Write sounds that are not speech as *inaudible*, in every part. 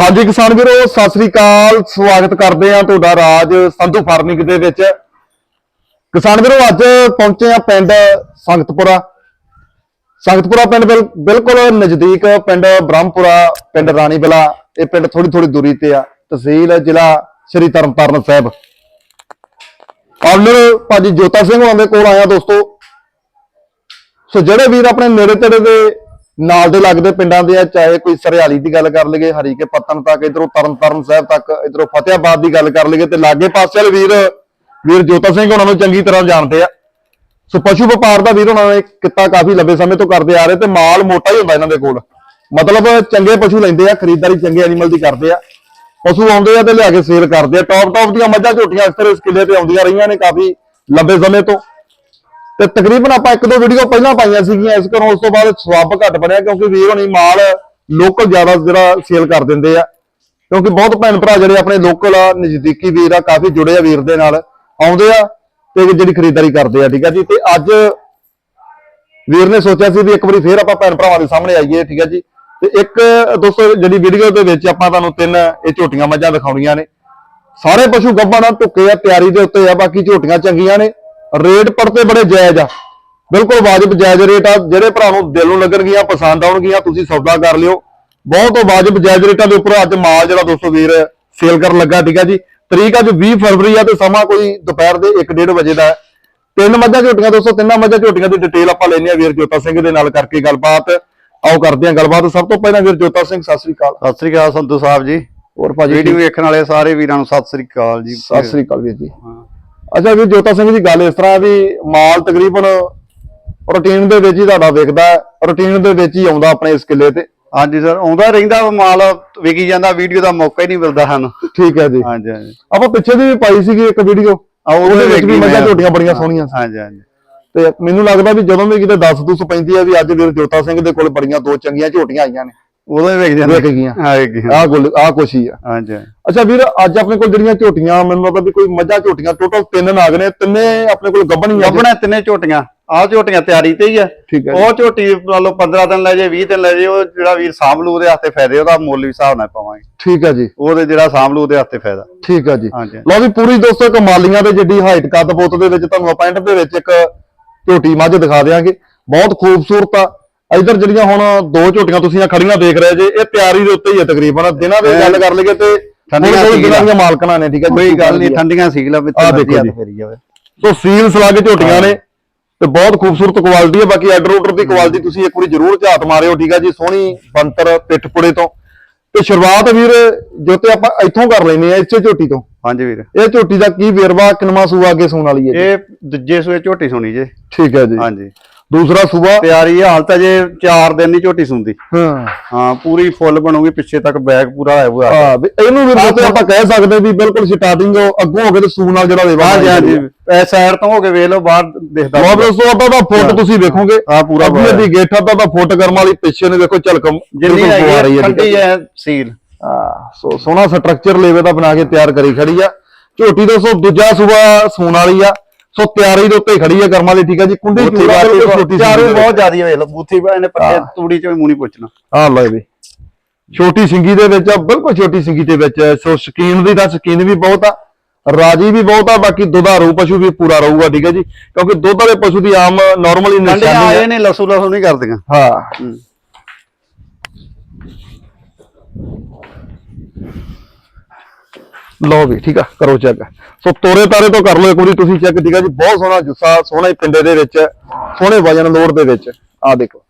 ਹਾਂਜੀ ਕਿਸਾਨ ਵੀਰੋ, ਸਤਿ ਸ੍ਰੀ ਅਕਾਲ। ਸਵਾਗਤ ਕਰਦੇ ਆ ਤੁਹਾਡਾ ਰਾਜ ਸੰਧੂ ਫਾਰਮਿੰਗ ਦੇ ਵਿੱਚ। ਕਿਸਾਨ ਵੀਰੋ, ਅੱਜ ਪਹੁੰਚੇ ਆ ਪਿੰਡ ਸੰਗਤਪੁਰਾ। ਸੰਗਤਪੁਰਾ ਪਿੰਡ ਬਿਲ- ਬਿਲਕੁਲ ਨਜ਼ਦੀਕ ਪਿੰਡ ਬ੍ਰਹਮਪੁਰਾ, ਪਿੰਡ ਰਾਣੀਬਲਾ। ਇਹ ਪਿੰਡ ਥੋੜੀ ਥੋੜੀ ਦੂਰੀ ਤੇ ਆ। ਤਹਿਸੀਲ ਜ਼ਿਲ੍ਹਾ ਸ਼੍ਰੀ ਤਰਨਤਾਰਨ ਸਾਹਿਬ। ਆਨਰ ਭਾਜੀ ਜੋਤਾ ਸਿੰਘ ਹੋਰਾਂ ਦੇ ਕੋਲ ਆਇਆ ਦੋਸਤੋ। ਸੋ ਜਿਹੜੇ ਵੀਰ ਆਪਣੇ ਨੇੜੇ ਤੇੜੇ ਦੇ ਨਾਲ ਦੇ ਲੱਗਦੇ ਪਿੰਡਾਂ ਦੇ ਆ, ਚਾਹੇ ਕੋਈ ਸਰਿਆਲੀ ਦੀ ਗੱਲ ਕਰ ਲਈਏ, ਹਰੀਕੇ ਪੱਤਨ ਤੱਕ, ਇਧਰੋਂ ਤਰਨਤਾਰਨ ਸਾਹਿਬ ਤੱਕ, ਇਧਰੋਂ ਫਤਿਆਬਾਦ ਦੀ ਗੱਲ ਕਰ ਲਈਏ ਤੇ ਲਾਗੇ ਪਾਸੇ ਵਾਲੇ ਵੀਰ ਵੀਰ ਜੋਤਾ ਸਿੰਘ ਉਹਨਾਂ ਨੂੰ ਚੰਗੀ ਤਰ੍ਹਾਂ ਜਾਣਦੇ ਆ। ਸੋ ਪਸ਼ੂ ਵਪਾਰ ਦਾ ਵੀਰ ਉਹਨਾਂ ਨੇ ਕਿੱਤਾ ਕਾਫੀ ਲੰਬੇ ਸਮੇਂ ਤੋਂ ਕਰਦੇ ਆ ਰਹੇ ਤੇ ਮਾਲ ਮੋਟਾ ਹੀ ਹੁੰਦਾ ਇਹਨਾਂ ਦੇ ਕੋਲ। ਮਤਲਬ ਚੰਗੇ ਪਸ਼ੂ ਲੈਂਦੇ ਆ, ਖਰੀਦਦਾਰੀ ਚੰਗੇ ਐਨੀਮਲ ਦੀ ਕਰਦੇ ਆ। ਪਸ਼ੂ ਆਉਂਦੇ ਆ ਤੇ ਲਿਆ ਕੇ ਸੇਲ ਕਰਦੇ ਆ। ਟੌਪ ਟੌਪ ਦੀਆਂ ਮੱਝਾਂ ਝੋਟੀਆਂ ਅਕਸਰ ਇਸ ਕਿੱਲੇ ਤੇ ਆਉਂਦੀਆਂ ਰਹੀਆਂ ਨੇ ਕਾਫੀ ਲੰਬੇ ਸਮੇਂ ਤੋਂ। ਤੇ ਤਕਰੀਬਨ ਆਪਾਂ ਇੱਕ ਦੋ ਵੀਡੀਓ ਪਹਿਲਾਂ ਪਾਈਆਂ ਸੀਗੀਆਂ, ਇਸ ਕਰੋ ਉਸ ਤੋਂ ਬਾਅਦ ਸਵਾਬ ਘੱਟ ਬਣਿਆ ਕਿਉਂਕਿ ਵੀਰ ਹੋਣੀ ਮਾਲ ਲੋਕਲ ਜ਼ਿਆਦਾ ਜਿਹੜਾ ਸੇਲ ਕਰ ਦਿੰਦੇ ਆ। ਕਿਉਂਕਿ ਬਹੁਤ ਭੈਣ ਭਰਾ ਜਿਹੜੇ ਆਪਣੇ ਲੋਕਲ ਆ, ਨਜ਼ਦੀਕੀ ਵੀਰ ਆ, ਕਾਫੀ ਜੁੜੇ ਆ ਵੀਰ ਦੇ ਨਾਲ, ਆਉਂਦੇ ਆ ਤੇ ਜਿਹੜੀ ਖਰੀਦਦਾਰੀ ਕਰਦੇ ਆ, ਠੀਕ ਆ ਜੀ? ਤੇ ਅੱਜ ਵੀਰ ਨੇ ਸੋਚਿਆ ਸੀ ਵੀ ਇੱਕ ਵਾਰੀ ਫੇਰ ਆਪਾਂ ਭੈਣ ਭਰਾਵਾਂ ਦੇ ਸਾਹਮਣੇ ਆਈਏ, ਠੀਕ ਆ ਜੀ? ਤੇ ਇੱਕ ਦੋਸਤੋ, ਜਿਹੜੀ ਵੀਡੀਓ ਦੇ ਵਿੱਚ ਆਪਾਂ ਤੁਹਾਨੂੰ ਤਿੰਨ ਇਹ ਝੋਟੀਆਂ ਮੱਝਾਂ ਦਿਖਾਉਣੀਆਂ ਨੇ। ਸਾਰੇ ਪਸ਼ੂ ਗੱਭਾ ਨਾਲ ਢੁੱਕੇ ਆ, ਤਿਆਰੀ ਦੇ ਉੱਤੇ ਆ, ਬਾਕੀ ਝੋਟੀਆਂ ਚੰਗੀਆਂ ਨੇ। ਰੇਟ ਪੜਤੇ ਬੜੇ ਜਾਇਜ਼ ਆ। ਬਿਲਕੁਲ ਵਾਜਬ ਜਾਇਜ਼ ਰੇਟ ਆ। ਜਿਹੜੇ ਭਰਾ ਨੂੰ ਦਿਲ ਨੂੰ ਲੱਗਣਗੀਆਂ ਪਸੰਦ ਆਉਣਗੀਆਂ ਤੁਸੀਂ ਸੌਦਾ ਕਰ ਲਿਓ। ਬਹੁਤ ਵਾਜਬ ਜਾਇਜ਼ ਰੇਟਾਂ ਦੇ ਉੱਪਰ ਅੱਜ ਮਾਲ ਜਿਹੜਾ ਦੋਸਤੋ ਵੀਰ ਸੇਲ ਕਰਨ ਲੱਗਾ ਠੀਕ ਆ ਜੀ। ਤਰੀਕ ਅੱਜ 20 ਫਰਵਰੀ ਆ ਤੇ ਸਮਾਂ ਕੋਈ ਦੁਪਹਿਰ ਦੇ 1:30 ਵਜੇ ਦਾ ਹੈ। ਤਿੰਨ ਮੱਝਾਂ ਝੋਟੀਆਂ ਦੋਸਤੋ ਤਿੰਨਾਂ ਮੱਝਾਂ ਝੋਟੀਆਂ ਦੀ ਡਿਟੇਲ ਆਪਾਂ ਲੈਣੀ ਆ ਵੀਰ ਜੋਤਾ ਸਿੰਘ ਦੇ ਨਾਲ ਕਰਕੇ ਗੱਲਬਾਤ। ਆਓ ਕਰਦੇ ਹਾਂ ਗੱਲਬਾਤ। ਸਭ ਤੋਂ ਪਹਿਲਾਂ ਵੀਰ ਜੋਤਾ ਸਿੰਘ ਸਤਿ ਸ੍ਰੀ ਅਕਾਲ। ਸਤਿ ਸ੍ਰੀ ਅਕਾਲ ਸੰਧੂ ਸਾਹਿਬ ਜੀ। ਹੋਰ ਭਾਜੀ ਵੀਡੀਓ ਵੇਖਣ ਵਾਲੇ ਸਾਰੇ ਵੀਰਾਂ ਨੂੰ ਸਤਿ ਸ੍ਰੀ ਅਕਾਲ ਜੀ। ਸਤਿ ਸ੍ਰੀ ਅਕਾਲ ਵੀਰ ਜੀ। ਅੱਛਾ ਵੀਰ ਜੋਤਾ ਸਿੰਘ ਜੀ ਗੱਲ ਇਸ ਤਰ੍ਹਾਂ ਵੀ ਮਾਲ ਤਕਰੀਬਨ ਰੂਟੀਨ ਦੇ ਵਿੱਚ ਹੀ ਤੁਹਾਡਾ ਵਿਕਦਾ ਰੂਟੀਨ ਦੇ ਵਿੱਚ ਹੀ ਆਉਂਦਾ ਆਪਣੇ ਇਸ ਕਿੱਲੇ ਤੇ। ਹਾਂਜੀ ਸਰ ਆਉਂਦਾ ਰਹਿੰਦਾ ਵਾ ਮਾਲ ਵਿਕੀ ਜਾਂਦਾ ਵੀਡੀਓ ਦਾ ਮੌਕਾ ਹੀ ਨਹੀਂ ਮਿਲਦਾ ਸਾਨੂੰ। ਠੀਕ ਹੈ ਜੀ। ਹਾਂਜੀ ਹਾਂਜੀ। ਆਪਾਂ ਪਿੱਛੇ ਦੀ ਵੀ ਪਾਈ ਸੀਗੀ ਇੱਕ ਵੀਡੀਓ ਆ ਉਹਦੇ ਵਿੱਚ ਵੀ ਮੱਝਾਂ। ਝੋਟੀਆਂ ਬੜੀਆਂ ਸੋਹਣੀਆਂ ਸੀ। ਹਾਂਜੀ ਹਾਂਜੀ। ਤੇ ਮੈਨੂੰ ਲੱਗਦਾ ਵੀ ਜਦੋਂ ਵੀ ਕਿਤੇ 10 ਦੁੱਸ ਪੈਂਦੀ ਹੈ ਵੀ ਅੱਜ ਵੀਰ ਜੋਤਾ ਸਿੰਘ ਦੇ ਕੋਲ ਬੜੀਆਂ ਦੋ ਚੰਗੀਆਂ ਝੋਟੀਆਂ ਆਈਆਂ ਨੇ। ਉਦੋਂ ਹੀ ਵੇਖ ਜਾਂਦੇ ਵਿਕ ਗਈਆਂ। ਹਾਂ ਵਿਕ ਗਈਆਂ ਆਹ ਗੁੱਲ ਆਹ ਕੁਛ ਹੀ ਆ। ਹਾਂਜੀ। ਅੱਛਾ ਵੀਰ ਅੱਜ ਆਪਣੇ ਕੋਲ ਜਿਹੜੀਆਂ ਝੋਟੀਆਂ ਮੈਨੂੰ ਲੱਗਦਾ ਵੀ ਕੋਈ ਮੱਝਾਂ ਝੋਟੀਆਂ ਟੋਟਲ ਤਿੰਨ ਨਾਗ ਨੇ ਤਿੰਨੇ ਆਪਣੇ ਕੋਲ ਗੱਭਣ ਹੀ ਆ। ਤਿੰਨੇ ਝੋਟੀਆਂ। ਆਹ ਝੋਟੀਆਂ ਤਿਆਰੀ ਤੇ ਹੀ ਆ। ਉਹ ਝੋਟੀ ਲਓ 15 ਦਿਨ ਲੈ ਜੇ 20 ਦਿਨ ਲੈ ਜੇ ਉਹ ਜਿਹੜਾ ਵੀਰ ਸਾਂਭ ਲੂ ਉਹਦੇ ਹੱਥੇ ਫਾਇਦੇ ਉਹਦਾ ਮੁੱਲ ਵੀ ਹਿਸਾਬ ਨਾਲ ਪਾਵਾਂਗੇ। ਠੀਕ ਹੈ ਜੀ। ਉਹਦੇ ਜਿਹੜਾ ਸਾਂਭ ਲੂ ਉਹਦੇ ਹੱਥੇ ਫਾਇਦਾ। ਠੀਕ ਹੈ ਜੀ। ਹਾਂਜੀ। ਲਓ ਵੀ ਪੂਰੀ ਦੋਸਤੋ ਕਮਾਲੀਆਂ ਦੇ ਜਿੱਡੀ ਹਾਈਟ ਕੱਦ ਬੁੱਤ ਦੇ ਵਿੱਚ ਤੁਹਾਨੂੰ ਅਪਾਇੰਟ ਦੇ ਵਿੱਚ ਇੱਕ ਝੋਟੀ ਮੱਝ ਦਿਖਾ ਦਿਆਂਗੇ। ਬਹੁਤ ਖੂਬਸੂਰਤ ਆ। ਇਧਰ ਜਿਹੜੀਆਂ ਹੁਣ ਦੋ ਝੋਟੀਆਂ ਤੁਸੀਂ ਆ ਖੜੀਆਂ ਦੇਖ ਰਹੇ ਜੇ ਇਹ ਤਿਆਰੀ ਦੇ ਉੱਤੇ ਹੀ ਹੈ ਤਕਰੀਬਨ। ਦਿਨਾਂ ਦੇ ਗੱਲ ਕਰ ਲਈਏ ਤੇ ਠੰਡੀਆਂ ਥੋੜੀ ਦਿਨਾਂ ਸੀਗੀਆਂ। ਦੀਆਂ ਮਾਲਕਣਾਂ ਨੇ ਠੀਕ ਹੈ ਜੀ ਕੋਈ ਗੱਲ ਨਹੀਂ ਠੰਡੀਆਂ ਸੀਗ ਲਾ ਵਿੱਚ ਆਹ ਮਰਜ਼ੀ ਦੇਖੋ ਹੱਥ ਜੀ। ਫੇਰੀ ਜਾਵੇ। ਸੋ ਸੀਲ ਸਲਾਗੇ ਝੋਟੀਆਂ ਨੇ ਤੇ ਬਹੁਤ ਖੂਬਸੂਰਤ ਕੁਆਲਿਟੀ ਹੈ ਬਾਕੀ ਆਰਡਰ ਦੀ ਕੁਆਲਿਟੀ ਤੁਸੀਂ ਇੱਕ ਵਾਰੀ ਜ਼ਰੂਰ ਝਾਤ ਮਾਰਿਓ ਠੀਕ ਹੈ ਜੀ ਸੋਹਣੀ ਬੰਤਰ ਪਿੱਠ ਪੁੜੇ ਤੋਂ। ਤੇ ਸ਼ੁਰੂਆਤ ਵੀਰ ਜੋ ਤੇ ਆਪਾਂ ਇੱਥੋਂ ਕਰ ਲੈਨੇ ਆ ਇਸੇ ਝੋਟੀ ਤੋਂ। ਹਾਂਜੀ ਵੀਰ। ਇਹ ਝੋਟੀ ਦਾ ਕੀ ਵੇਰਵਾ ਕਿਨਵਾ ਸੂਆ ਅੱਗੇ ਸੂਣ ਵਾਲੀ ਹੈ? ਇਹ ਦੂਜੇ ਸੂਏ ਝੋਟੀ ਸੁਣੀ ਜੇ। ਠੀਕ ਹੈ ਜੀ। ਹਾਂਜੀ। ਦੂਸਰਾ ਸੂਆ ਤਿਆਰੀ ਆ, ਹਾਲ ਤਾਂ ਜੇ 4 ਦਿਨ ਨਹੀਂ ਝੋਟੀ ਸੁੰਦੀ। ਹਾਂ। ਹਾਂ ਪੂਰੀ ਫੁੱਲ ਬਣੂਗੀ ਪਿੱਛੇ ਤੱਕ ਬੈਗ ਪੂਰਾ ਹੋਇਆ ਹੋਇਆ। ਹਾਂ ਇਹਨੂੰ ਵੀ ਤੇ ਆਪਾਂ ਕਹਿ ਸਕਦੇ ਵੀ ਬਿਲਕੁਲ ਸਟਾਰਟਿੰਗ ਅੱਗੋਂ ਹੋ ਕੇ ਤੇ ਸੂਣ ਨਾਲ ਜਿਹੜਾ ਵੇਵਾ ਹਾਂਜੀ ਹਾਂਜੀ ਇਹ ਸਾਈਡ ਤੋਂ ਹੋ ਕੇ ਵੇਖ ਲਓ ਬਾਹਰ ਦਿਖਦਾ ਬਹੁਤ ਦੋਸਤੋ ਆਪਾਂ ਦਾ ਫੁੱਟ ਤੁਸੀਂ ਵੇਖੋਗੇ। ਹਾਂ, ਪੂਰਾ ਅੱਗੇ ਦੀ ਗੇਠਾ ਦਾ ਤਾਂ ਫੁੱਟ ਕਰਮ ਵਾਲੀ ਪਿੱਛੇ ਨੂੰ ਵੇਖੋ ਝਲਕਮ ਜਿੰਨੀ ਆ ਹੈ ਰਹੀ ਹੈ ਠੰਡੀ ਹੈ ਸੀਲ ਹਾਂ ਸੋ ਸੋਹਣਾ ਸਟਰਕਚਰ ਲੇਵੇ ਦਾ ਬਣਾ ਕੇ ਤਿਆਰ ਕਰੀ ਖੜੀ ਆ। ਝੋਟੀ ਦੋਸਤੋ ਦੂਜਾ ਸੂਆ ਸੂਣ ਵਾਲੀ ਆ। ਸੋ ਤਿਆਰੀ ਦੇ ਉੱਤੇ ਖੜੀ ਆ ਕਰਮ ਵਾਲੀ ਠੀਕ ਆ ਜੀ? ਕੁੰਡੀ ਬੂਥੀ ਚੂੜਾ ਬਿਲਕੁਲ ਛੋਟੀ ਚਾਰੂ ਸਿੰਗੀ ਦੇ ਬਹੁਤ ਜ਼ਿਆਦੀ ਵੇਖ ਲਓ ਬੂਥੀ ਬਾ ਇਹਨੇ ਪੱਤੇ ਹਾਂ। ਤੂੜੀ ਚੋਂ ਮੂੰਹ ਨਹੀਂ ਪੁੱਛਣਾ। ਆ ਲਓ ਵੀ। ਛੋਟੀ ਸਿੰਗੀ ਦੇ ਵਿੱਚ ਆ ਬਿਲਕੁਲ ਛੋਟੀ ਸਿੰਗੀ ਦੇ ਵਿੱਚ। ਸੋ ਸ਼ਕੀਨ ਦੀ ਤਾਂ ਸ਼ਕੀਨ ਵੀ ਬਹੁਤ ਆ ਰਾਜੀ ਵੀ ਬਹੁਤ ਆ ਬਾਕੀ ਦੁਧਾਰੂ ਪਸ਼ੂ ਵੀ ਪੂਰਾ ਰਹੂਗਾ ਠੀਕ ਹੈ ਜੀ? ਕਿਉਂਕਿ ਦੁੱਧ ਵਾਲੇ ਪਸ਼ੂ ਦੀ ਆਮ ਨਾਰਮਲੀ ਠੰਡੀਆਂ ਨਿਸ਼ਾਨੀ ਆਏ ਹੈ ਨੇ ਲਸੂ ਲਸੂ ਨਹੀਂ ਕਰਦੀਆਂ। ਹਾਂ। ਹੂੰ। ਲਓ ਵੀ, ਠੀਕ ਆ, ਕਰੋ ਚੈੱਕ ਸੋ ਤੋਰੇ ਤਾਰੇ ਤੋਂ ਕਰ ਲਓ ਇੱਕ ਵਾਰੀ, ਤੁਸੀਂ ਚੈੱਕ ਠੀਕ ਆ ਜੀ, ਬਹੁਤ ਸੋਹਣਾ ਜੁੱਸਾ, ਸੋਹਣੇ ਪਿੰਡੇ ਦੇ ਵਿੱਚ, ਸੋਹਣੇ ਵਜਨ ਲੋਡ ਦੇ ਵਿੱਚ। ਆ ਦੇਖੋ।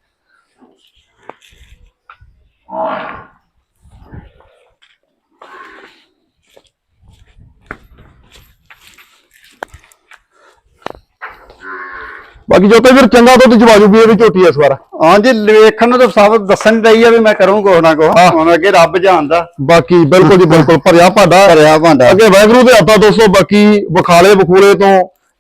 ਬਾਕੀ ਜੋ ਤੇ ਫਿਰ ਚੰਗਾ ਦੁੱਧ ਜਵਾਜੂ ਵੀ ਇਹ ਵੀ ਝੋਟੀ ਇਸ ਵਾਰ। ਹਾਂਜੀ ਵੇਖਣ ਨੂੰ ਤਾਂ ਸਭ ਦੱਸਣ ਰਹੀ ਆ ਵੀ ਮੈਂ ਕਰੂੰ ਕੁਛ ਨਾ ਕੁਛ। ਹਾਂ। ਹੁਣ ਅੱਗੇ ਰੱਬ ਜਾਣਦਾ। ਬਾਕੀ ਬਿਲਕੁਲ ਜੀ ਬਿਲਕੁਲ ਭਰਿਆ ਭਾਂਡਾ। ਭਰਿਆ ਭਾਂਡਾ। ਅੱਗੇ ਵਾਹਿਗੁਰੂ ਦੇ ਹੱਥਾਂ ਦੋਸਤੋ ਬਾਕੀ ਵਿਖਾਲੇ ਬਖੂਲੇ ਤੋਂ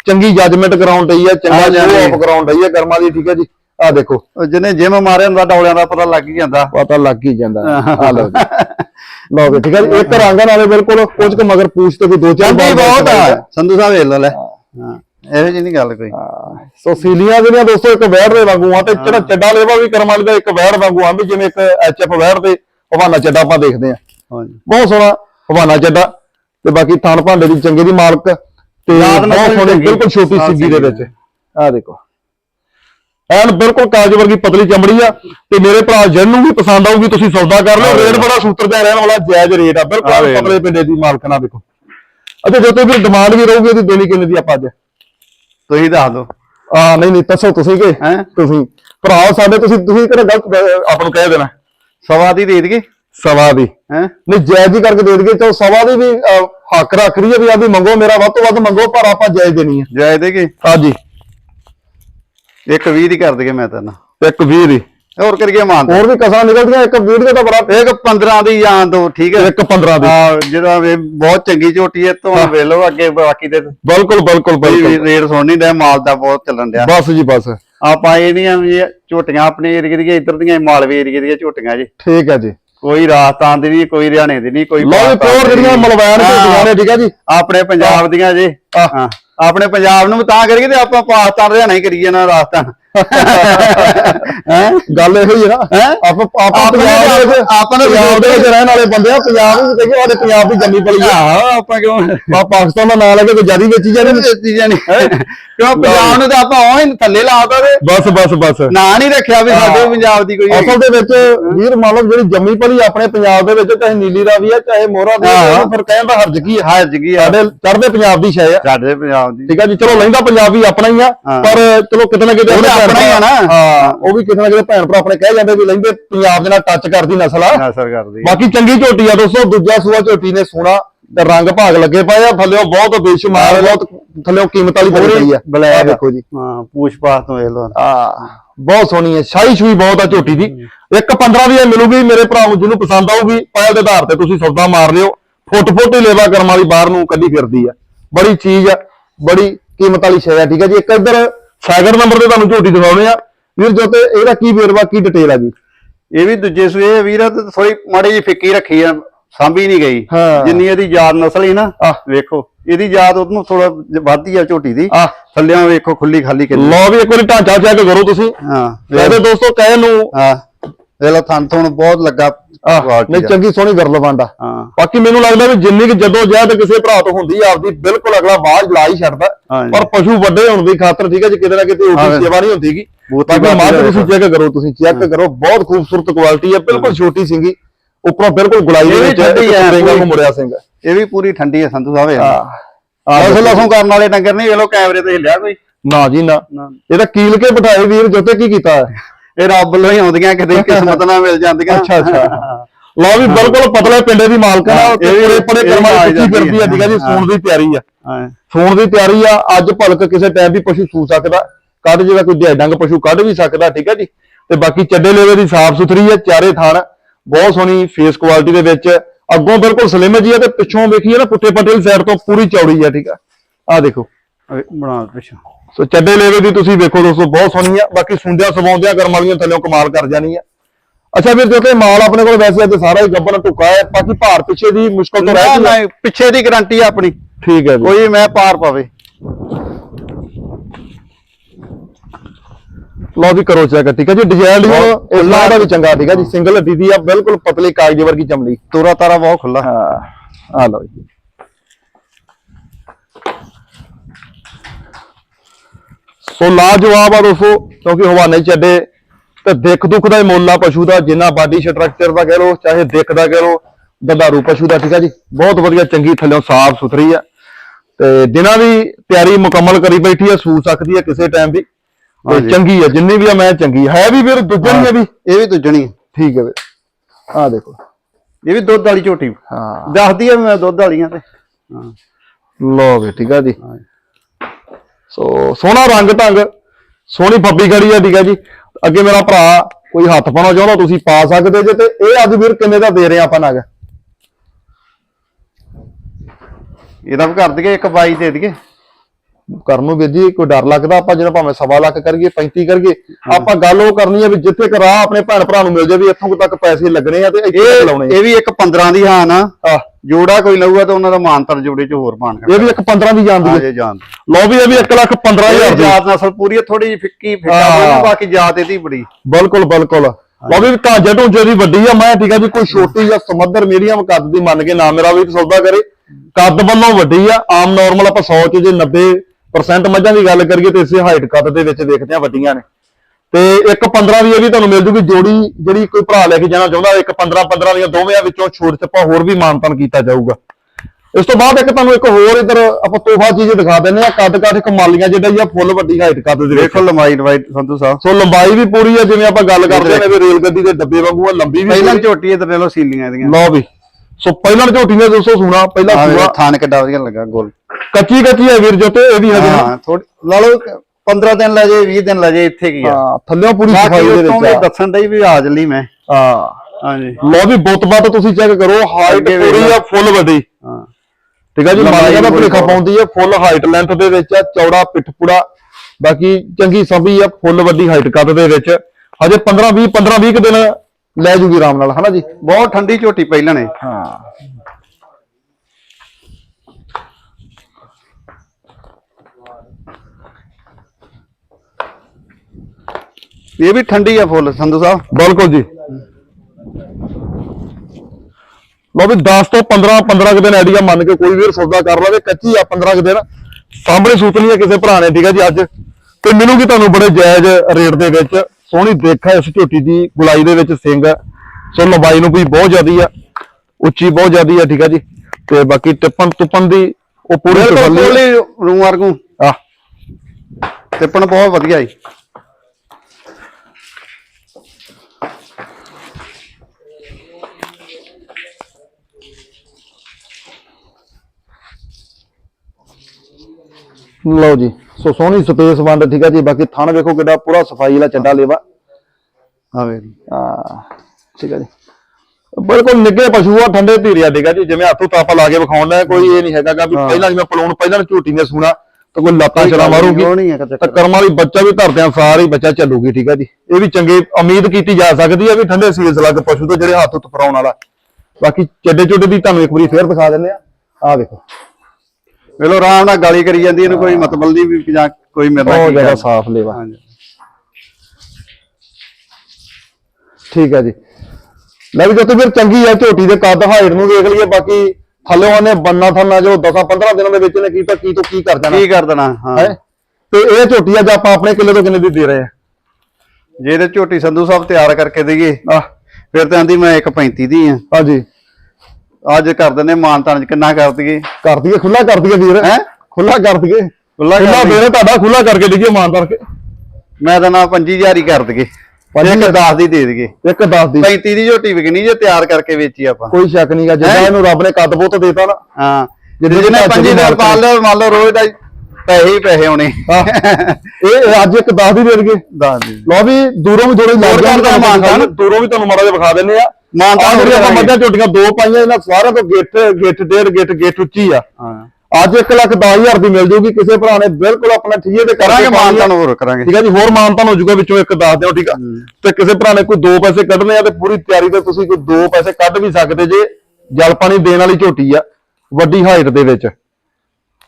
ਚੰਗੀ ਜੱਜਮੈਂਟ ਕਰਾਉਣ ਡਈ ਹੈ ਚੰਗਾ। ਆਫ ਕਰਾਉਣ ਡਈ ਹੈ ਕਰਮਾਂ ਦੀ ਠੀਕ ਹੈ ਜੀ। ਆ ਦੇਖੋ। ਜਿਹਨੇ ਜਿਮ ਮਾਰਿਆ ਹੁੰਦਾ ਡੌਲਿਆਂ ਦਾ ਪਤਾ ਲੱਗ ਹੀ ਜਾਂਦਾ। ਪਤਾ ਲੱਗ ਹੀ ਜਾਂਦਾ। ਆ ਲਓ ਜੀ। ਲਓ ਵੀ ਠੀਕ ਹੈ ਜੀ। ਇੱਕ ਰੰਗਾਂ ਨਾਲੇ ਬਿਲਕੁਲ ਕੁਝ ਕੁ ਮਗਰ ਪੂਛ ਤੇ ਕੋਈ ਦੋ ਚਾਰ ਬਹੁਤ ਆ। ਸੰਧੂ ਸਾਹਿਬ ਵੇਖ ਲਓ ਲੈ। ਹਾਂ ਇਹੋ ਜਿਹੀ ਨਹੀਂ ਗੱਲ ਕੋਈ। ਹਾਂ, ਸੋ ਸੀਲੀਆਂ ਜਿਹੜੀਆਂ ਦੋਸਤੋ ਇੱਕ ਵਹਿੜ ਦੇ ਵਾਂਗੂ ਆ ਤੇ ਜਿਹੜਾ ਚੱਡਾ ਲੇਵਾ ਵੀ ਕਰਮ ਵਾਲੀ ਦਾ ਇੱਕ ਵਹਿੜ ਵਾਂਗੂ ਆ ਵੀ ਜਿਵੇਂ ਇੱਕ ਐਚਐਫ ਵਹਿੜ ਦੇ ਹਵਾਨਾ ਚੱਡਾ ਆਪਾਂ ਦੇਖਦੇ ਆ ਹਾਂਜੀ। ਬਹੁਤ ਸੋਹਣਾ ਹਵਾਨਾ ਚੱਡਾ ਤੇ ਬਾਕੀ ਥਣ ਭਾਂਡੇ ਦੀ ਚੰਗੇ ਦੀ ਮਾਲਕ ਤੇ ਨਾਲ ਬਹੁਤ ਸੋਹਣੀ। ਬਿਲਕੁਲ ਛੋਟੀ ਸਿੱਗੀ ਦੇ ਵਿੱਚ। ਆਹ ਦੇਖੋ। ਐਨ ਬਿਲਕੁਲ ਕਾਜ ਵਰਗੀ ਪਤਲੀ ਚਮੜੀ ਆ ਤੇ ਮੇਰੇ ਭਰਾ ਜਿਹਨੂੰ ਵੀ ਪਸੰਦ ਆਊਗੀ ਤੁਸੀਂ ਸੌਦਾ ਕਰ ਲਓ। ਰੇਟ ਬੜਾ ਸੂਤਰ ਦਾ ਰਹਿਣ ਵਾਲਾ ਜਾਇਜ਼ ਰੇਟ ਆ। ਬਿਲਕੁਲ ਪਤਲੇ ਪਿੰਡੇ ਦੀ ਮਾਲਕਣਾ ਦੇਖੋ। ਅਤੇ ਜੇ ਤੇ ਫਿਰ ਡਿਮਾਂਡ ਵੀ ਰਹੂਗੀ ਇਹਦੀ ਦੇਣੀ ਕਿੰਨੇ ਦੀ ਆਪਾਂ ਅੱਜ? ਤੁਸੀਂ ਦੱਸ ਦਿਓ। ਆ ਨਹੀਂ ਨਹੀਂ ਦੱਸੋ ਤੁਸੀਂ ਕਿ ਹੈਂ? ਤੁਸੀਂ। ਭਰਾ ਸਾਡੇ ਤੁਸੀਂ ਤੁਸੀਂ ਕਿਹੜਾ ਗਲਤ ਆਪ ਨੂੰ ਕਹਿ ਦੇਣਾ। ਸਵਾ ਦੀ ਦੇ ਦਈਏ? ਸਵਾ ਦੀ। ਹੈ? ਨਹੀਂ ਜਾਇਜ਼ ਹੀ ਕਰਕੇ ਦੇ ਦਈਏ ਚਲੋ ਸਵਾ ਦੀ ਵੀ ਹੱਕ ਰੱਖ ਰਹੀ ਹੈ ਵੀ ਆ ਵੀ ਮੰਗੋ ਮੇਰਾ ਵੱਧ ਤੋਂ ਵੱਧ ਮੰਗੋ ਪਰ ਆਪਾਂ ਜਾਇਜ਼ ਦੇਣੀ ਹੈ ਜਾਇ ਦੇਗੇ ਹਾਂਜੀ। ਇੱਕ 20 ਦੀ ਕਰ ਦਈਏ ਮੈਂ ਤੈਨੂੰ ਇੱਕ 20 ਦੀ। ਹੋਰ ਕਰੀਏ ਮਾਨ ਹੋਰ ਵੀ ਕਸਾਂ ਨਿਕਲਦੀਆਂ ਇੱਕ ਵੀਡੀਓ ਤਾਂ ਬੜਾ ਇੱਕ 15 ਦੀ ਜਾਂ ਦੋ ਠੀਕ ਹੈ। ਇੱਕ 15 ਦੀ। ਹਾਂ ਜਿਹੜਾ ਵੇ ਬਹੁਤ ਚੰਗੀ ਝੋਟੀ ਹੈ ਤੋਂ ਵੇਖ ਲਓ ਅੱਗੇ ਬਾਕੀ ਦੇ ਬਿਲਕੁਲ ਬਿਲਕੁਲ ਬਿਲਕੁਲ। ਰੇਟ ਸੁਣ ਨਹੀਂ ਡਿਆ ਮਾਲ ਦਾ ਬਹੁਤ ਚੱਲਣ ਡਿਆ। ਬਸ ਜੀ ਬਸ। ਆਪਾਂ ਇਹ ਨਹੀਂ ਆ ਵੀ ਇਹ ਝੋਟੀਆਂ ਆਪਣੇ ਏਰੀਏ ਦੀਆਂ ਇੱਧਰ ਦੀਆਂ ਮਾਲਵੇ ਏਰੀਏ ਦੀਆਂ ਝੋਟੀਆਂ ਜੀ। ਠੀਕ ਹੈ ਜੀ। ਕੋਈ ਰਾਜਸਥਾਨ ਦੀ ਨਹੀਂ ਕੋਈ ਹਰਿਆਣੇ ਦੀ ਨਹੀਂ ਕੋਈ ਲੋ ਜੀ ਪਾਕਿਸਤਾਨ ਪਿਓਰ ਦੀ ਜਿਹੜੀਆਂ। ਮਲਵੈਨ ਹਾਂ, ਝੋਟੀਆਂ ਨੇ ਠੀਕ ਹੈ ਜੀ। ਆਪਣੇ ਪੰਜਾਬ ਦੀਆਂ ਜੀ। ਹਾਂ। ਆਪਣੇ ਪੰਜਾਬ ਨੂੰ ਤਾਂ ਕਰੀਏ ਤੇ ਆਪਾਂ ਪਾਕਿਸਤਾਨ ਹਰਿਆਣਾ ਹੀ ਕਰੀਏ ਨਾ ਰਾਜਸਥਾਨ। ਹੈ ਗੱਲ ਇਹੋ ਹੀ ਹੈ ਨਾ ਹੈਂ? ਆਪਾਂ ਆਪਾਂ ਪੰਜਾਬ ਦੇ ਵਿੱਚ ਆਪਾਂ ਨੇ ਪੰਜਾਬ ਦੇ ਵਿੱਚ ਰਹਿਣ ਵਾਲੇ ਬੰਦੇ ਆ ਪੰਜਾਬ ਨੂੰ ਕਹੀਏ ਸਾਡੇ ਪੰਜਾਬ ਦੀ ਜੰਮੀ ਪਲੀ ਆ। ਹਾਂ ਆਪਾਂ ਕਿਉਂ ਆ ਪਾਕਿਸਤਾਨ ਦਾ ਨਾਂ ਲੈ ਕੇ ਕੋਈ ਜਿਆਦੀ ਵੇਚੀ ਜਾਂਦੇ ਨੇ ਚੀਜ਼ਾਂ ਨਹੀਂ ਕਿਉਂ ਪੰਜਾਬ ਨੂੰ ਤਾਂ ਆਪਾਂ ਉਹ ਹੀ ਥੱਲੇ ਲਾਤਾ ਤੇ ਬਸ ਬਸ ਬਸ। ਨਾਂ ਨਹੀਂ ਰੱਖਿਆ ਵੀ ਸਾਡੇ ਪੰਜਾਬ ਦੀ ਕੋਈ। ਅਸਲ ਦੇ ਵਿੱਚ ਵੀਰ ਮੰਨ ਲਓ ਜਿਹੜੀ ਜੰਮੀ ਪਲੀ ਆਪਣੇ ਪੰਜਾਬ ਦੇ ਵਿੱਚ ਚਾਹੇ ਨੀਲੀ ਰਾਵੀ ਆ ਚਾਹੇ ਮੋਹਰਾ ਦੀ ਆ, ਹਾਂ। ਉਹਨੂੰ ਫਿਰ ਕਹਿਣ ਦਾ ਹਰਜ ਕੀ ਆ? ਹੱਜ ਗਈ ਆ? ਸਾਡੇ ਚੜ੍ਹਦੇ ਪੰਜਾਬ ਦੀ ਸ਼ੈ ਆ। ਸਾਡੇ ਪੰਜਾਬ ਦੀ। ਠੀਕ ਆ ਜੀ ਚਲੋ ਲੈਂਦਾ ਪੰਜਾਬੀ ਆਪਣਾ ਹੀ ਆ ਹਾਂ। ਪਰ ਚਲੋ ਕਿਤੇ ਨਾ ਕਿਤੇ ਆਪਣੇ ਹੀ ਆ ਨਾ। ਹਾਂ। ਉਹ ਵੀ ਕਿਤੇ ਨਾ ਕਿਤੇ ਭੈਣ ਭਰਾ ਆਪਣੇ ਕਹਿ ਜਾਂਦੇ ਵੀ ਲੈਂਦੇ ਪੰਜਾਬ ਦੇ ਨਾਲ ਟੱਚ ਕਰਦੀ ਨਸਲ ਆ। ਅਸਰ ਕਰਦੀ। ਬਾਕੀ ਚੰਗੀ ਝੋਟੀ ਆ ਦੋਸਤੋ ਦੂਜਾ ਸੂਆ ਝੋਟੀ ਨੇ ਤੇ ਰੰਗ ਭਾਗ ਲੱਗੇ ਪਏ ਆ ਥੱਲਿਓ ਬਹੁਤ ਬੇਸ਼ੁਮਾਰ ਬਹੁਤ ਥੱਲਿਓ ਕੀਮਤ ਵਾਲੀ ਬਣੀ ਪਈ ਆ। ਬਲੈਕ ਦੇਖੋ ਜੀ। ਹਾਂ ਪੂਛ ਪਾਸ ਤੋਂ ਵੇਖ ਲਓ। ਆ ਬਹੁਤ ਸੋਹਣੀ ਹੈ ਸ਼ਾਹੀ ਸ਼ੂਈ ਬਹੁਤ ਆ ਝੋਟੀ ਦੀ। ਇੱਕ 15 ਦੀ ਇਹ ਮਿਲੂਗੀ ਮੇਰੇ ਭਰਾ ਨੂੰ ਜਿਹਨੂੰ ਪਸੰਦ ਆਊਗੀ ਪਹਿਲ ਦੇ ਆਧਾਰ ਤੇ ਤੁਸੀਂ ਸੌਦਾ ਮਾਰ ਲਿਓ। ਫੁੱਟ ਫੁੱਟ ਹੀ ਲੇਵਾ ਕਰਮ ਵਾਲੀ ਬਾਹਰ ਨੂੰ ਕੱਢੀ ਫਿਰਦੀ ਆ। ਬੜੀ ਚੀਜ਼ ਆ ਬੜੀ ਕੀਮਤ ਵਾਲੀ ਸ਼ੈ ਆ ਠੀਕ ਆ ਜੀ। ਇੱਕ ਇੱਧਰ ਸਾਗਰ ਨੰਬਰ ਤੇ ਤੁਹਾਨੂੰ ਝੋਟੀ ਦਿਖਾਉਣੇ ਆ ਵੀਰ ਜੋ ਤੇ ਇਹਦਾ ਕੀ ਵੇਰਵਾ ਕੀ ਡਿਟੇਲ ਆ ਜੀ? ਇਹ ਵੀ ਦੂਜੇ ਸੂਏ ਵੀਰ ਤੇ ਥੋੜੀ ਮਾੜੀ ਜਿਹੀ ਫਿੱਕੀ ਰੱਖੀ ਆ ਸਾਂਭੀ ਨਹੀਂ ਗਈ। ਜਿੰਨੀ ਇਹਦੀ ਯਾਦ ਨਸਲ ਹੀ ਨਾ ਆਹ। ਵੇਖੋ ਇਹਦੀ ਯਾਦ ਉਹਨੂੰ ਥੋੜਾ ਵੱਧਦੀ ਆ ਝੋਟੀ ਦੀ। ਥੱਲਿਆਂ ਵੇਖੋ ਖੁੱਲੀ ਖਾਲੀ ਕਿੰਨੀ। ਲਓ ਵੀ ਇੱਕ ਵਾਰੀ ਢਾਂਚਾ ਚੈੱਕ ਕਰੋ ਤੁਸੀਂ। ਹਾਂ ਵੈਸੇ ਦੋਸਤੋ ਕਹਿ ਨੂੰ ਹਾਂ। ਵੇਖ ਲਓ ਥਣ ਥਣ ਬਹੁਤ ਲੱਗਾ ਆਹ, ਨਹੀਂ। ਚੰਗੀ ਸੋਹਣੀ ਗਰਲਵੰਡ ਆ ਹਾਂ ਬਾਕੀ ਮੈਨੂੰ ਲੱਗਦਾ ਵੀ ਜਿੰਨੀ ਕਿ ਜਦੋਂ ਜਹਿਦ ਕਿਸੇ ਭਰਾ ਤੋਂ ਹੁੰਦੀ ਆਪਦੀ ਬਿਲਕੁਲ ਅਗਲਾ ਬਾਹਰ ਲਾ ਹੀ ਛੱਡਦਾ। ਪਰ ਪਸ਼ੂ ਵੱਡੇ ਹੋਣ ਦੀ ਖਾਤਰ ਠੀਕ ਹੈ ਜੀ ਕਿਤੇ ਨਾ ਕਿਤੇ। ਉਹਦੀ ਸੇਵਾ ਨਹੀਂ ਹੁੰਦੀਗੀ ਬਾਕੀ ਦਾ ਤੁਸੀਂ ਚੈੱਕ ਕਰੋ ਤੁਸੀਂ ਚੈੱਕ ਕਰੋ ਬਹੁਤ ਖੂਬਸੂਰਤ ਕੁਆਲਿਟੀ ਹੈ ਬਿਲਕੁਲ ਛੋਟੀ ਸਿੰਗੀ ਉੱਪਰੋਂ ਬਿਲਕੁਲ ਗੁਲਾਈ ਦੇ ਵਿੱਚ ਸਿੰਗਾ ਨੂੰ। ਮੁੜਿਆ ਸਿੰਘ ਇਹ ਵੀ ਪੂਰੀ ਠੰਡੀ ਹੈ ਸੰਧੂ ਸਾਹਿਬ ਆ ਲਸੋਂ ਕਰਨ ਵਾਲੇ ਡੰਗਰ ਨਹੀਂ ਵੇਖ ਲਓ ਕੈਮਰੇ ਤੇ ਹਿੱਲਿਆ ਕੋਈ ਨਾ ਜੀ ਨਾ ਨਾ। ਇਹ ਤਾਂ ਕੀਲ ਕੇ ਬਿਠਾਏ ਵੀਰ ਜੋਤੇ ਕੀ ਕੀਤਾ ਹੈ? ਇਹ ਰੱਬ ਵੱਲੋਂ ਹੀ ਆਉਂਦੀਆਂ ਕਿਤੇ *laughs* ਕਿਸਮਤ ਨਾਲ ਮਿਲ ਜਾਂਦੀਆਂ। ਅੱਛਾ ਅੱਛਾ। ਲਓ ਵੀ ਬਿਲਕੁਲ ਪਤਲੇ ਪਿੰਡੇ ਦੀ ਆ ਵੀ- ਪੂਰੇ ਪੜੇ ਕਰਮਾਂ ਆ ਦੀ ਫਿਰਦੀ ਆ ਠੀਕ ਜੀ। ਸੂਣ ਦੀ ਤਿਆਰੀ ਆ। ਸੂਣ ਦੀ ਤਿਆਰੀ ਆ ਅੱਜ ਭਲਕ ਕਿਸੇ ਟਾਈਮ ਵੀ ਪਸ਼ੂ ਸੂ ਸਕਦਾ ਕੱਢ ਜਿਹੜਾ ਕੋਈ ਦਿਹਾੜੀ ਡੰਗ ਪਸ਼ੂ ਕੱਢ ਵੀ ਸਕਦਾ ਠੀਕ ਹੈ ਜੀ। ਤੇ ਬਾਕੀ ਚੱਡੇ ਲੇਵੇ ਦੀ ਸਾਫ਼ ਸੁਥਰੀ ਹੈ ਚਾਰੇ ਥਾਣ ਬਹੁਤ ਸੋਹਣੀ ਫੇਸ ਕੁਆਲਿਟੀ ਦੇ ਵਿੱਚ ਅੱਗੋਂ ਬਿਲਕੁਲ ਸਲਿਮ ਜੀ ਹੈ ਤੇ ਪਿੱਛੋਂ ਵੇਖੀਏ ਨਾ ਪੁੱਟੇ ਪੱਟੇ ਸਾਈਡ ਤੋਂ ਪੂਰੀ ਚੌੜੀ ਹੈ ਠੀਕ ਆ। ਆ ਦੇਖੋ। ਬਣਾ ਪਿੱਛੋਂ। ਸੋ ਚੱਡੇ ਲੇਵੇ ਦੀ ਤੁਸੀਂ ਵੇਖੋ ਦੋਸਤੋ ਬਹੁਤ ਸੋਹਣੀ ਆ। ਬਾਕੀ ਸੁੰਦਿਆਂ ਸਵਾਉਂਦਿਆਂ ਕਰਮ ਵਾਲੀਆਂ ਥੱਲੇ ਕਮਾਲ ਕਰ ਜਾਣੀ ਆ। ਅੱਛਾ ਵੀਰ ਜੋ ਕਿ ਮਾਲ ਆਪਣੇ ਕੋਲ ਵੈਸੇ ਅੱਜ ਸਾਰਾ ਹੀ ਗੱਬਨ ਟੁੱਕਾ ਹੈ। ਬਾਕੀ ਭਾਰ ਪਿੱਛੇ ਦੀ ਮੁਸ਼ਕਲ ਤੋਂ ਰਹਿ ਨਾ ਪਿੱਛੇ ਦੀ ਗਾਰੰਟੀ ਆ ਆਪਣੀ। ਠੀਕ ਹੈ ਕੋਈ ਮੈਂ ਪਾਰ ਪਾਵੇ। ਲਓ ਜੀ ਕਰੋ ਚੈੱਕ ਠੀਕ ਹੈ ਜੀ ਡਿਜ਼ਾਈਨ ਦੀ ਬਹੁਤ ਇਸਲਾ ਦਾ ਵੀ ਚੰਗਾ ਠੀਕ ਹੈ ਜੀ। ਸਿੰਗਲ ਹੱਡੀ ਦੀ ਆ ਬਿਲਕੁਲ ਪਤਲੀ ਕਾਗਜ਼ ਵਰਗੀ ਚਮੜੀ। ਤੋਰਾ ਤਾਰਾ ਬਹੁਤ ਖੁੱਲਾ ਹਾਂ। ਆ ਲਓ ਜੀ। ਸੋ ਲਾਜਵਾਬ ਆ ਦੋਸਤੋ ਕਿਉਂਕਿ ਹਵਾਨੇ ਚੱਡੇ ਤੇ ਦਿੱਖ ਦੁੱਖ ਦਾ ਹੀ ਮੁੱਲ ਆ ਪਸ਼ੂ ਦਾ ਜਿੰਨਾ ਬਾਡੀ ਸਟਰਕਚਰ ਦਾ ਕਹਿ ਲੋ ਚਾਹੇ ਦਿੱਖ ਦਾ ਕਹਿ ਲੋ ਦੰਦਾਰੂ ਪਸ਼ੂ ਦਾ ਠੀਕ ਹੈ ਜੀ? ਬਹੁਤ ਵਧੀਆ ਚੰਗੀ ਥੱਲਿਓਂ ਸਾਫ਼ ਸੁਥਰੀ ਆ। ਤੇ ਦਿਨਾਂ ਦੀ ਤਿਆਰੀ ਮੁਕੰਮਲ ਕਰੀ ਬੈਠੀ ਆ ਸੂ ਸਕਦੀ ਆ ਕਿਸੇ ਟਾਈਮ ਵੀ। ਚੰਗੀ ਆ ਜਿੰਨੀ ਵੀ ਆ ਮੈਂ ਚੰਗੀ। ਆ। ਹੈ ਵੀ ਵੀਰ ਦੂਜਣੀ ਆ ਵੀ? ਇਹ ਵੀ ਦੁੱਜਣੀ। ਠੀਕ ਹੈ ਵੀਰ ਆ ਦੇਖੋ। ਇਹ ਵੀ ਦੁੱਧ ਵਾਲੀ ਝੋਟੀ। ਹਾਂ। ਦੱਸਦੀ ਆ ਮੈਂ ਦੁੱਧ ਵਾਲੀਆਂ ਤੇ। ਹਾਂ। ਲੋ ਵੀ ਠੀਕ ਆ ਜੀ। ਹਾਂ। ਸੋ ਸੋਹਣਾ ਰੰਗ ਢੰਗ ਸੋਹਣੀ ਫੱਬੀ ਖੜੀ ਆ ਠੀਕ ਆ ਜੀ। ਅੱਗੇ ਮੇਰਾ ਭਰਾ ਕੋਈ ਹੱਥ ਪਾਉਣਾ ਚਾਹੁੰਦਾ ਤੁਸੀਂ ਪਾ ਸਕਦੇ ਜੇ ਤੇ ਇਹ ਅੱਜ ਵੀਰ ਕਿੰਨੇ ਦਾ ਦੇ ਰਹੇ ਆਪਾਂ ਨਗ? ਇਹਦਾ ਵੀ ਕਰ ਦਈਏ ਇੱਕ ਬਾਈ ਦੇ ਦਈਏ। ਕਰਨ ਨੂੰ ਵੀਰ ਜੀ ਕੋਈ ਡਰ ਲੱਗਦਾ ਆਪਾਂ ਜਿਹੜਾ ਭਾਵੇਂ ਸਵਾ ਲੱਖ ਕਰੀਏ 35 ਕਰੀਏ ਆਪਾਂ ਗੱਲ ਉਹ ਕਰਨੀ ਆ ਵੀ ਜਿੱਥੇ ਕਿ ਰਾਹ ਆਪਣੇ ਭੈਣ ਭਰਾ ਨੂੰ ਮਿਲ ਜਾਵੇ ਇੱਥੋਂ ਤੱਕ ਪੈਸੇ ਲੱਗਣੇ ਆ ਤੇ ਇੱਥੇ ਇਹ ਲਾਉਣੇ ਇਹ ਵੀ ਇੱਕ 15 ਦੀ ਹਾਂ। ਨਾ ਜੋੜਾ ਕੋਈ ਲਊਗਾ ਤਾਂ ਉਹਨਾਂ ਦਾ ਮਾਨਤਰ ਜੋੜੇ ਚ ਹੋਰ ਪਾਣ ਇਹ ਵੀ ਇੱਕ 15 ਦੀ ਜਾਂਦੀ ਹੈ ਜੇ ਜਾਨ। ਲਓ ਵੀ ਇਹ ਵੀ 1 ਲੱਖ 15000 ਦੀ। ਜਾਤ ਨਸਲ ਪੂਰੀ ਥੋੜੀ ਜਿਹੀ ਫਿੱਕੀ ਫਿੱਕਾ ਹਾਂ। ਬਣੀ ਬਾਕੀ ਜਾਤ ਇਹਦੀ ਬੜੀ। ਬਿਲਕੁਲ ਬਿਲਕੁਲ। ਲਓ ਵੀ ਕਾਂਜੇ ਢੂੰਜੇ ਦੀ ਵੱਡੀ ਆ ਮੈਂ ਠੀਕ ਆ ਜੀ ਕੋਈ ਛੋਟੀ ਜਾਂ ਸਮੱਧਰ ਮੀਡੀਅਮ ਕੱਦ ਦੀ ਮੰਨ ਕੇ ਨਾ ਮੇਰਾ ਵੀ ਸੌਦਾ ਕਰੇ। ਕੱਦ ਵੱਲੋਂ ਵੱਡੀ ਆ ਆਮ ਨਾਰਮਲ ਆਪਾਂ 100 ਚ ਜੇ 90% ਮੱਝਾਂ ਦੀ ਗੱਲ ਕਰੀਏ ਤੇ ਇਸੇ ਹਾਈਟ ਕੱਦ ਦੇ ਵਿੱਚ ਦੇਖਦੇ ਆ ਵੱਡੀਆਂ ਨੇ। ਤੇ ਇੱਕ 15 ਦੀ ਇਹ ਵੀ ਤੁਹਾਨੂੰ ਮਿਲ ਜੂਗੀ ਜੋੜੀ ਜਿਹੜੀ ਕੋਈ ਭਰਾ ਲੈ ਕੇ ਜਾਣਾ ਚਾਹੁੰਦਾ ਇੱਕ 15 15 ਦੀਆਂ ਦੋਵੇਂ ਵਿੱਚੋਂ ਛੋਟ ਚੱਪਾ ਹੋਰ ਵੀ ਮਾਨਤਨ ਕੀਤਾ ਜਾਊਗਾ। ਇਸ ਤੋਂ ਬਾਅਦ ਇੱਕ ਤੁਹਾਨੂੰ ਇੱਕ ਹੋਰ ਇਧਰ ਆਪਾਂ ਤੋਹਫਾ ਚੀਜ਼ ਦਿਖਾ ਦਿੰਦੇ ਆ ਕੱਦ ਕੱਦ ਕਮਾਲੀਆਂ ਜਿਹੜਾ ਜੀ ਆ ਫੁੱਲ ਵੱਡੀ ਹਾਈਟ ਕੱਦ ਦੇ ਦੇਖੋ ਲੰਬਾਈ ਵਾਈਟ ਸੰਧੂ ਸਾਹਿਬ। ਸੋ ਲੰਬਾਈ ਵੀ ਪੂਰੀ ਆ ਜਿਵੇਂ ਆਪਾਂ ਗੱਲ ਕਰਦੇ ਨੇ ਵੀ ਰੇਲ ਗੱਡੀ ਦੇ ਡੱਬੇ ਵਾਂਗੂ ਆ ਲੰਬੀ ਵੀ ਪਹਿਲਾਂ ਪੂਰੀ। ਝੋਟੀ ਇਧਰ ਲੈ ਲਓ ਸੀਲੀਆਂ ਇਹਦੀਆਂ। ਲਓ ਵੀ। ਸੋ ਪਹਿਲਾਂ ਝੋਟੀ ਨੇ ਦੋਸਤੋ ਸੁਣਾ ਪਹਿਲਾਂ ਸੂਆ ਥਾਨ ਕਿੱਡਾ ਵਧੀਆ ਲੱਗਾ ਗੋਲ। ਕੱਚੀ ਕੱਚੀ ਹੈ ਵੀਰ ਜੋ ਤੇ ਇਹ ਵੀ ਹਜੇ ਹਾਂ ਥੋੜੀ ਲਾ ਲਓ 15 ਦਿਨ ਲੈ ਜੇ 20 ਦਿਨ ਲੈ ਜੇ ਇੱਥੇ ਕੀ ਆ? ਹਾਂ ਥੱਲਿਓਂ ਪੂਰੀ ਸਫ਼ਾਈ ਦੇ ਵੀ ਵਿੱਚ ਆ। ਦੱਸਣ ਦਾ ਵੀ ਆ ਜਲੀ ਮੈਂ। ਹਾਂ। ਹਾਂਜੀ। ਲਓ ਵੀ ਬੁੱਤ ਬੱਤ ਤੁਸੀਂ ਚੈੱਕ ਕਰੋ ਹਾਈਟ ਪੂਰੀ। ਆ ਫੁੱਲ ਵੱਡੀ। ਹਾਂ। ਠੀਕ ਆ ਜੀ ਮਾਲੀਆ ਦਾ ਭੁਲੇਖਾ। ਪਾਉਂਦੀ ਹੈ ਫੁੱਲ ਹਾਈਟ ਲੈਂਥ ਦੇ ਵਿੱਚ ਆ ਚੌੜਾ ਪਿੱਠਪੂੜਾ ਬਾਕੀ ਚੰਗੀ ਸਭੀ ਆ ਫੁੱਲ ਵੱਡੀ ਹਾਈਟ ਕੱਦ ਦੇ ਵਿੱਚ। ਹਜੇ 15 20 15 20 ਦਿਨ ਲੈ ਜੂਗੀ ਆਰਾਮ ਨਾਲ ਹਨਾ ਜੀ? ਬਹੁਤ ਠੰਡੀ ਝੋਟੀ ਪਹਿਲਾਂ ਨੇ। ਹਾਂ। ਇਹ ਵੀ ਠੰਡੀ ਆ ਫੁੱਲ ਸੰਧੂ ਸਾਹਿਬ। ਬਿਲਕੁਲ ਜੀ। ਲਓ ਵੀ 10 ਤੋਂ 15 15 ਕੁ ਦਿਨ ਆਈਡੀਆ ਮੰਨ ਕੇ ਕੋਈ ਵੀਰ ਸੌਦਾ ਕਰ ਲਵੇ ਕੱਚੀ ਆ 15 ਕੁ ਦਿਨ। ਸਾਹਮਣੇ ਸੂਤਨੀ ਆ ਕਿਸੇ ਭਰਾ ਨੇ ਠੀਕ ਆ ਜੀ ਅੱਜ। ਤੇ ਮਿਲੂਗੀ ਤੁਹਾਨੂੰ ਬੜੇ ਜਾਇਜ਼ ਰੇਟ ਦੇ ਵਿੱਚ ਸੋਹਣੀ ਦੇਖ ਇਸ ਝੋਟੀ ਦੀ ਗੁਲਾਈ ਦੇ ਵਿੱਚ ਸਿੰਘ। ਸੋ ਲੰਬਾਈ ਨੂੰ ਵੀ ਬਹੁਤ ਜ਼ਿਆਦੀ ਆ ਉੱਚੀ ਬਹੁਤ ਜ਼ਿਆਦੀ ਆ ਠੀਕ ਆ ਜੀ। ਤੇ ਬਾਕੀ ਟਿੱਪਣ ਟੁੱਪਣ ਦੀ ਉਹ ਪੂਰੀ ਤਸੱਲੀ ਕੋਲੀ ਰੂ ਵਰਗੂ। ਆ ਟਿੱਪਣ ਬਹੁਤ ਵਧੀਆ ਜੀ। ਲਓ ਜੀ ਸੋ ਸੋਹਣੀ ਸਪੇਸ ਵੰਡ ਠੀਕ ਆ ਜੀ ਬਾਕੀ ਥਣ ਵੇਖੋ ਕਿੱਡਾ ਪੂਰਾ ਸਫ਼ਾਈ ਵਾਲਾ ਚੱਡਾ ਲੇਵਾ। ਆ ਵੇ ਹਾਂ ਠੀਕ ਹੈ ਜੀ। ਬਿਲਕੁਲ ਨਿੱਗੇ ਪਸ਼ੂ ਆ ਠੰਡੇ ਧੀਰਿਆ ਠੀਕ ਹੈ ਜੀ ਜਿਵੇਂ ਹੱਥੋਂ ਤਾਪਾ ਲਾ ਕੇ ਵਿਖਾਉਣਾ ਕੋਈ ਇਹ ਨਹੀਂ ਹੈਗਾ ਵੀ। ਪਹਿਲਾਂ ਜਿਵੇਂ ਪਲੂਣ ਪਹਿਲਾਂ ਝੂਟੀ ਨੇ ਸੁਣਾ ਤਾਂ ਕੋਈ ਲੱਤਾਂ ਚਲਾ ਮਾਰੂਗੀ ਤਾਂ ਕਰਮ ਵਾਲੀ ਬੱਚਾ ਵੀ ਧਰਦਿਆਂ ਸਾਰ ਹੀ ਬੱਚਾ ਚੱਲੂਗੀ ਠੀਕ ਹੈ ਜੀ। ਇਹ ਵੀ ਚੰਗੇ ਉਮੀਦ ਕੀਤੀ ਜਾ ਸਕਦੀ ਹੈ ਵੀ ਠੰਡੇ ਸੀਸ ਲੱਗ ਪਸ਼ੂ ਤੋਂ ਜਿਹੜੇ ਹੱਥ ਉੱਤ ਫਰਾਉਣ ਵਾਲਾ। ਬਾਕੀ ਚੱਡੇ ਚੁੱਡੇ ਦੀ ਤੁਹਾਨੂੰ ਇੱਕ ਵਾਰੀ ਫੇਰ ਦਿਖਾ ਦਿੰਦੇ ਆ। ਆਹ ਵੇਖੋ। ਵੇਲੋ ਆਰਾਮ ਨਾਲ ਗਾਲੀ ਕਰੀ ਜਾਂਦੀ ਇਹਨੂੰ ਕੋਈ ਮਤਲਬ ਨਹੀਂ ਵੀ ਜਾਂ ਕੋਈ ਮੇਰੇ ਬਹੁਤ ਜ਼ਿਆਦਾ। ਸਾਫ਼ ਲੇਵਾ। ਹਾਂਜੀ। ਠੀਕ ਹੈ ਜੀ। ਲੈ ਵੀ ਜੋ ਫਿਰ ਚੰਗੀ ਆ ਝੋਟੀ ਦੇ ਕੱਦ ਹਾਈਟ ਨੂੰ ਵੇਖ ਲਈਏ ਬਾਕੀ ਥੱਲੇ ਉਹਨੇ ਬੰਨਾ ਥੰਨਾ ਜੋ 10 15 ਦਿਨਾਂ ਦੇ ਵਿੱਚ ਨੇ ਕੀ ਤਾਂ ਕੀ ਤੋਂ ਕੀ ਕਰ ਜਾਣਾ? ਕੀ ਕਰ ਦੇਣਾ ਹਾਂ। ਹੈ? ਤੇ ਇਹ ਝੋਟੀ ਅੱਜ ਆਪਾਂ ਆਪਣੇ ਕਿੱਲੇ ਤੋਂ ਕਿੰਨੇ ਦੀ ਦੇ ਰਹੇ ਆ? ਜੇ ਇਹਦੇ ਝੋਟੀ ਸੰਧੂ ਸਾਹਿਬ ਤਿਆਰ ਕਰਕੇ ਦਈਏ ਆਹ। ਫਿਰ ਤਾਂ ਆਂਦੀ ਮੈਂ 1.35 ਦੀ ਆ। ਹਾਂਜੀ। ਅੱਜ ਕਰ ਦਿੰਦੇ ਮਾਨ ਤਾਨ ਚ ਕਿੰਨਾ ਕਰ ਦਈਏ? ਕਰ ਦਈਏ ਖੁੱਲਾ ਕਰ ਦਈਏ ਵੀਰ। ਹੈਂ? ਖੁੱਲਾ ਕਰ ਦਈਏ। ਖੁੱਲਾ ਕਰ ਦਈਏ। ਵੀਰ ਤੁਹਾਡਾ ਖੁੱਲਾ ਕਰਕੇ ਦਈਏ ਮਾਨ ਕਰਕੇ ਮੈਂ ਤਾਂ ਨਾ 25000 ਹੀ ਕਰ ਦਈਏ। ਇੱਕ 10 ਦੀ ਦੇ ਦਈਏ। ਇੱਕ 10 ਦੀ। 35 ਦੀ ਝੋਟੀ ਵਿਕਣੀ ਜੇ ਤਿਆਰ ਕਰਕੇ ਵੇਚੀ ਆਪਾਂ। ਕੋਈ ਸ਼ੱਕ ਨਹੀਂਗਾ ਜਿੱਦਾਂ? ਇਹਨੂੰ ਰੱਬ ਨੇ ਕੱਦ ਬੁੱਤ ਦੇਤਾ ਨਾ। ਹਾਂ। ਜਿਹਨੇ ਘਰ ਚ ਪੰਜੀ ਵੀ ਦਿਨ ਮਾਰ ਪਾਲ ਲਿਆ ਮੰਨ ਲਓ ਰੋਜ਼ ਦਾ ਪੈਸੇ ਹੀ ਪੈਸੇ ਆਉਣੇ ਆਹ, ਇਹ ਅੱਜ ਇੱਕ 10 ਦੀ ਦੇ ਦਈਏ ਦੱਸ ਦੀ। ਲਓ ਵੀ ਦੂਰੋਂ ਵੀ ਥੋੜੀ ਲੱਗ ਜਾਂਦੀ ਤਾਨ। ਦੂਰੋਂ ਵੀ ਤੁਹਾਨੂੰ ਮਾੜਾ ਜਿਹਾ ਵਿਖਾ ਦਿੰਦੇ ਆ ਮਾਨ ਤਾਨ ਆਹ ਜਿਹੜੀ ਆਪਾਂ। ਮੱਝਾਂ ਝੋਟੀਆਂ ਦੋ ਪਾਈਆਂ ਇਹਨਾਂ ਸਾਰਿਆਂ ਤੋਂ ਗਿੱਠ ਗਿੱਠ ਡੇਢ ਗਿੱਠ ਗਿੱਠ ਉੱਚੀ ਆ ਅੱਜ 1 ਲੱਖ 10000 ਦੀ ਮਿਲ ਜੂਗੀ ਕਿਸੇ ਭਰਾ ਨੇ ਬਿਲਕੁਲ ਆਪਣਾ ਠੀਏ ਤੇ ਕਰਾਂਗੇ ਮਾਨ ਪਾਉਣੀ ਆ। ਤਾਨ ਹੋਰ ਕਰਾਂਗੇ ਠੀਕ ਆ ਜੀ ਹੋਰ ਮਾਨਤਾਨ ਹੋ ਜਾਊਗਾ ਵਿੱਚੋਂ ਇੱਕ ਦੱਸ ਦਿਓ ਠੀਕ ਆ ਤੇ ਕਿਸੇ ਭਰਾ ਨੇ ਕੋਈ ਦੋ ਪੈਸੇ ਕੱਢਣੇ ਆ ਤੇ ਪੂਰੀ ਤਿਆਰੀ ਤੇ ਤੁਸੀਂ ਕੋਈ ਦੋ ਪੈਸੇ ਕੱਢ ਵੀ ਸਕਦੇ ਜੇ ਜਲ ਪਾਣੀ ਦੇਣ ਵਾਲੀ ਝੋਟੀ ਆ ਵੱਡੀ ਹਾਈਟ ਦੇ ਵਿੱਚ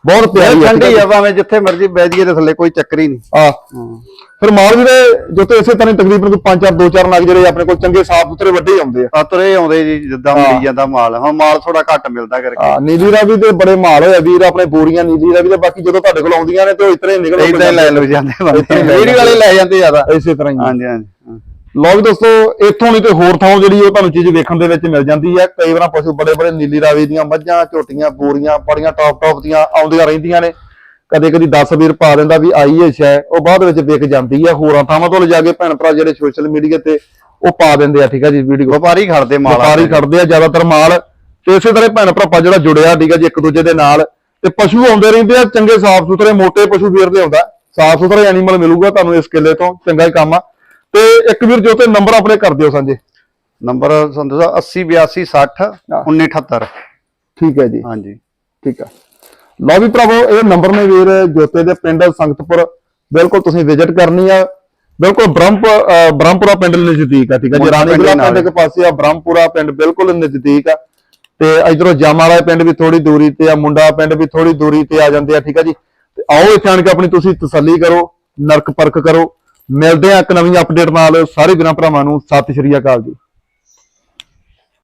ਬਹੁਤ ਪਿਆਰੀ ਆ ਠੰਡੀ ਆ ਭਾਵੇਂ ਜਿੱਥੇ ਮਰਜ਼ੀ ਬਹਿ ਜਾਈਏ ਤੇ ਥੱਲੇ ਕੋਈ ਚੱਕਰ ਹੀ ਨਹੀਂ। ਆ। ਫਿਰ ਮਾਲ ਵੀ ਦੇ ਜੋ ਤੇ ਇਸੇ ਤਰ੍ਹਾਂ ਹੀ ਤਕਰੀਬਨ ਕੋਈ 5 4 2 4 ਨਗ ਜਿਹੜੇ ਆਪਣੇ ਕੋਲ ਚੰਗੇ ਸਾਫ਼ ਸੁਥਰੇ ਵੱਡੇ ਹੀ ਆਉਂਦੇ ਆ। ਆ ਤੁਰੇ ਆਉਂਦੇ ਜੀ ਜਿੱਦਾਂ ਮਿਲੀ ਜਾਂਦਾ ਮਾਲ। ਹੁਣ ਮਾਲ ਥੋੜਾ ਘੱਟ ਮਿਲਦਾ ਕਰਕੇ। ਆ ਨੀਲੀ ਰਾਵੀ ਦੇ ਬੜੇ ਮਾਲ ਹੋਇਆ ਵੀਰ ਆਪਣੇ ਬੋਰੀਆਂ ਨੀਲੀ ਰਾਵੀ ਦੇ ਬਾਕੀ ਜਦੋਂ ਤੁਹਾਡੇ ਕੋਲ ਆਉਂਦੀਆਂ ਨੇ ਤੇ ਉਹ ਇਤਰੇ ਨਿਕਲ ਇਦਾਂ ਹੀ ਲੈ ਲੋ ਜਾਂਦੇ ਹੀ ਬੰਦੇ ਵੀਡੀਓ ਵਾਲੇ ਲੈ ਜਾਂਦੇ ਜ਼ਿਆਦਾ। ਇਸੇ ਤਰ੍ਹਾਂ ਹੀ। ਹਾਂਜੀ ਹਾਂਜੀ ਲਓ ਵੀ ਦੋਸਤੋ ਇੱਥੋਂ ਨਹੀਂ ਤੇ ਹੋਰ ਥਾਂ ਜਿਹੜੀ ਉਹ ਤੁਹਾਨੂੰ ਚੀਜ਼ ਵੇਖਣ ਦੇ ਵਿੱਚ ਮਿਲ ਜਾਂਦੀ ਹੈ। ਕਈ ਵਾਰ ਪਸ਼ੂ ਬੜੇ ਬੜੇ ਨੀਲੀ ਰਾਵੀ ਦੀਆਂ ਮੱਝਾਂ ਝੋਟੀਆਂ ਬੋਰੀਆਂ ਬੜੀਆਂ ਟੌਪ ਟੌਪ ਦੀਆਂ ਆਉਂਦੀਆਂ ਰਹਿੰਦੀਆਂ ਨੇ। ਕਦੇ ਕਦੀ 10 ਵੀਰ ਪਾ ਦਿੰਦਾ ਵੀ ਆਈ ਹੈ ਸ਼ੈ ਉਹ ਬਾਅਦ ਵਿੱਚ ਵਿਕ ਜਾਂਦੀ ਹੈ। ਹੋਰਾਂ ਥਾਵਾਂ ਤੋਂ ਲਿਜਾ ਕੇ ਭੈਣ ਭਰਾ ਜਿਹੜੇ ਸੋਸ਼ਲ ਮੀਡੀਆ ਤੇ ਉਹ ਪਾ ਦਿੰਦੇ ਆ ਠੀਕ ਹੈ ਜੀ ਵੀਡੀਓ ਵਪਾਰੀ ਖੜਦੇ ਮਾਲ ਵਪਾਰੀ ਖੜਦੇ ਆ ਜ਼ਿਆਦਾਤਰ ਮਾਲ। ਤੇ ਇਸੇ ਤਰ੍ਹਾਂ ਭੈਣ ਭਰਾਪਾ ਜਿਹੜਾ ਜੁੜਿਆ ਠੀਕ ਹੈ ਜੀ ਇੱਕ ਦੂਜੇ ਦੇ ਨਾਲ। ਤੇ ਪਸ਼ੂ ਆਉਂਦੇ ਰਹਿੰਦੇ ਆ ਚੰਗੇ ਸਾਫ਼ ਸੁਥਰੇ ਮੋਟੇ ਪਸ਼ੂ ਦੇ ਆਉਂਦਾ ਸਾਫ਼ ਸੁਥਰਾ ਐਨੀਮਲ ਮਿਲੂਗਾ ਤੁਹਾਨੂੰ ਇਸ ਕਿੱਲੇ ਤੋਂ ਚੰਗਾ ਹੀ ਕੰਮ ਆ। ਤੇ ਇੱਕ ਵੀਰ ਜੋ ਤੇ ਨੰਬਰ ਆਪਣੇ ਕਰ ਦਿਓ ਸਾਂਝੇ। ਨੰਬਰ ਸੰਧੂ ਸਾਹਿਬ 80 82 60 1978 ਠੀਕ ਹੈ ਜੀ। ਹਾਂਜੀ। ਠੀਕ ਹੈ। ਲਓ ਵੀ ਭਰਾਵੋ ਇਹ ਨੰਬਰ ਨੇ ਵੀਰ ਜੋਤੇ ਦੇ ਪਿੰਡ ਸੰਗਤਪੁਰ। ਬਿਲਕੁਲ ਤੁਸੀਂ ਵਿਜ਼ਿਟ ਕਰਨੀ ਆ। ਬਿਲਕੁਲ ਬ੍ਰਹਮਪ ਅਹ ਬ੍ਰਹਮਪੁਰਾ ਪਿੰਡ ਨਜ਼ਦੀਕ ਆ ਠੀਕ ਹੈ ਜੀ। ਰਾਣੀਗੜਾ ਪਿੰਡ ਦੇ ਪਾਸੇ ਆ ਬ੍ਰਹਮਪੁਰਾ ਪਿੰਡ ਬਿਲਕੁਲ ਨਜ਼ਦੀਕ ਆ। ਤੇ ਇਧਰੋਂ ਜਾਮਾਲਾ ਪਿੰਡ ਵੀ ਥੋੜੀ ਦੂਰੀ ਤੇ ਆ ਮੁੰਡਾ ਪਿੰਡ ਵੀ ਥੋੜੀ ਦੂਰੀ ਤੇ ਆ ਜਾਂਦੇ ਆ ਠੀਕ ਹੈ ਜੀ। ਤੇ ਆਓ ਇੱਥੇ ਆਣ ਕੇ ਆਪਣੀ ਤੁਸੀਂ ਤਸੱਲੀ ਕਰੋ ਨਰਕ ਪਰਖ ਕਰੋ। ਮਿਲਦੇ ਆ ਇੱਕ ਨਵੀਂ ਅਪਡੇਟ ਨਾਲ। ਸਾਰੇ ਵੀਰਾਂ ਭਰਾਵਾਂ ਨੂੰ ਸਤਿ ਸ਼੍ਰੀ ਅਕਾਲ ਜੀ।